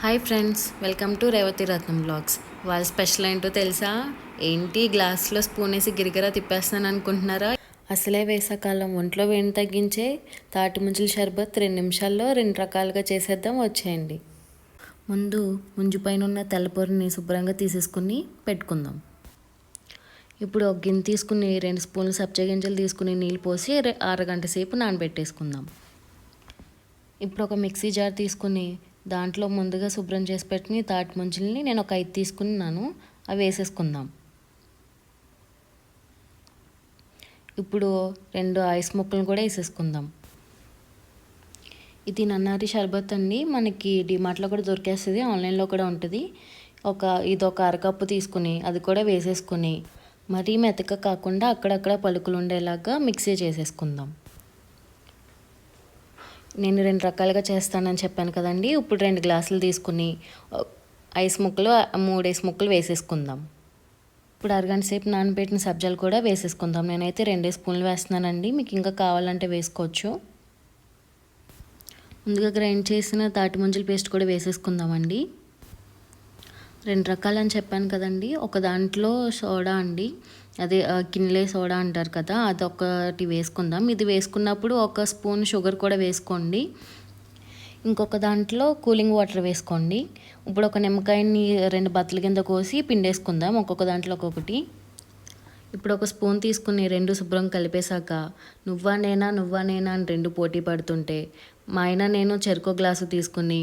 Hi friends welcome to Revathi Ratnam blogs. వాళ్ళ special ఏంటో తెలుసా? ఏంటి గ్లాస్లో స్పూన్ వేసి గిరిగిరా తిప్పేస్తాను అనుకుంటున్నారా? అసలే వేసవకాలం ఒంట్లో వేడి తగ్గించే తాటి ముంజుల షర్బత్ రెండు నిమిషాల్లో రెండు రకాలుగా చేసేద్దాం వచ్చేయండి. ముందు ముంజు పైన ఉన్న తెల్లపొరిని శుభ్రంగా తీసేసుకుని పెట్టుకుందాం. ఇప్పుడు ఒక గిన్నె తీసుకుని రెండు స్పూన్లు సబ్జా గింజలు తీసుకుని నీళ్ళు పోసి అరగంట సేపు నానబెట్టేసుకుందాం. ఇప్పుడు ఒక మిక్సీ జార్ తీసుకుని దాంట్లో ముందుగా శుభ్రం చేసి పెట్టిన తాటి ముంచుల్ని నేను ఒక ఐదు తీసుకున్నాను. అవి వేసేసుకుందాం. ఇప్పుడు రెండు ఐస్ ముక్కలను కూడా వేసేసుకుందాం. ఇది నన్నారి షర్బత్ అండి. మనకి డిమార్ట్లో కూడా దొరికేస్తుంది. ఆన్లైన్లో కూడా ఉంటుంది. ఒక ఇది ఒక అరకప్పు తీసుకుని అది కూడా వేసేసుకుని మరీ మెతక కాకుండా అక్కడక్కడ పలుకులు ఉండేలాగా మిక్సీ చేసేసుకుందాం. నేను రెండు రకాలుగా చేస్తానని చెప్పాను కదండి. ఇప్పుడు రెండు గ్లాసులు తీసుకుని ఐస్ ముక్కలు మూడు ఐస్ ముక్కలు వేసేసుకుందాం. ఇప్పుడు అరగంట సేపు నానబెట్టిన సబ్జాలు కూడా వేసేసుకుందాం. నేనైతే రెండే స్పూన్లు వేస్తున్నానండి. మీకు ఇంకా కావాలంటే వేసుకోవచ్చు. ముందుగా గ్రైండ్ చేసిన తాటి ముంజల పేస్ట్ కూడా వేసేసుకుందామండి. రెండు రకాలని చెప్పాను కదండి. ఒక దాంట్లో సోడా అండి అదే కిన్లే సోడా అంటారు కదా అదొకటి వేసుకుందాం. ఇది వేసుకున్నప్పుడు ఒక స్పూన్ షుగర్ కూడా వేసుకోండి. ఇంకొక దాంట్లో కూలింగ్ వాటర్ వేసుకోండి. ఇప్పుడు ఒక నిమ్మకాయని రెండు బత్తల కింద కోసి పిండేసుకుందాం. ఒక్కొక్క దాంట్లో ఒక్కొక్కటి ఇప్పుడు ఒక స్పూన్ తీసుకుని రెండు శుభ్రం కలిపేశాక నువ్వా నేనా నువ్వా నేనా అని రెండు పోటీ పడుతుంటే మా ఆయన నేను చెరుకో గ్లాసు తీసుకుని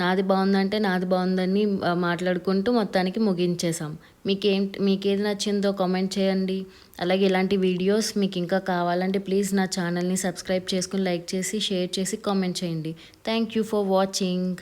నాది బాగుందంటే నాది బాగుందని మాట్లాడుకుంటూ మొత్తానికి ముగించేసాం మీకేం మీకేది నచ్చిందో కామెంట్ చేయండి. అలాగే ఇలాంటి వీడియోస్ మీకు ఇంకా కావాలంటే ప్లీజ్ నా ఛానల్ని సబ్స్క్రైబ్ చేసుకుని లైక్ చేసి షేర్ చేసి కామెంట్ చేయండి. Thank you for watching.